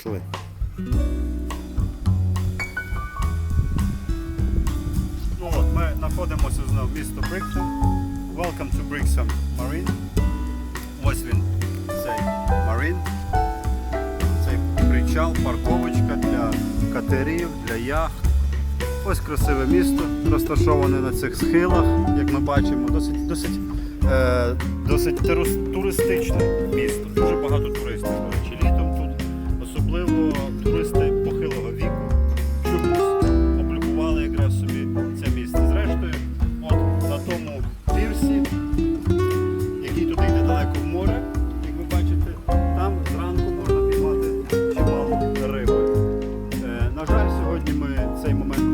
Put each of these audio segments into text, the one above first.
Пішли. Ну от, ми знаходимося знову в місто Брикton. Welcome to Brixham Marine. Ось він, цей Marine. Цей причал, парковочка для катерів, для яхт. Ось красиве місто, розташоване на цих схилах, як ми бачимо, досить, досить, е, досить туристичне місто. Дуже багато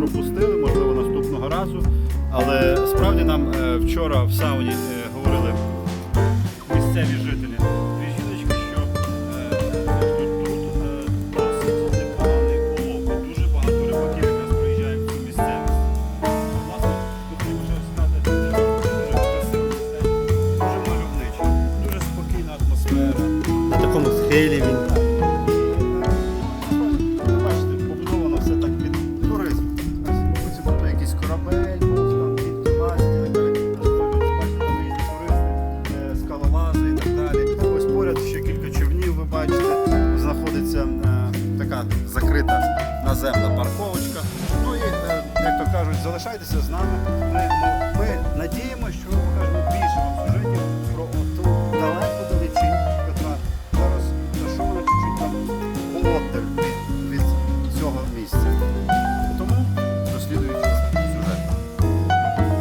пропустили, можливо, наступного разу. Але справді нам е, вчора в сауні е, говорили місцеві жителі, дві корабель. Е, Ось поряд ще кілька човнів, ви бачите, знаходиться е, така закрита наземна парковочка. Ну і, е, як то кажуть, залишайтеся з нами. Ми, ну, ми надіємося, що ми покажемо більше вам сюжетів про ту далеку далечінь, яка зараз зашована чуть-чуть там отдаль.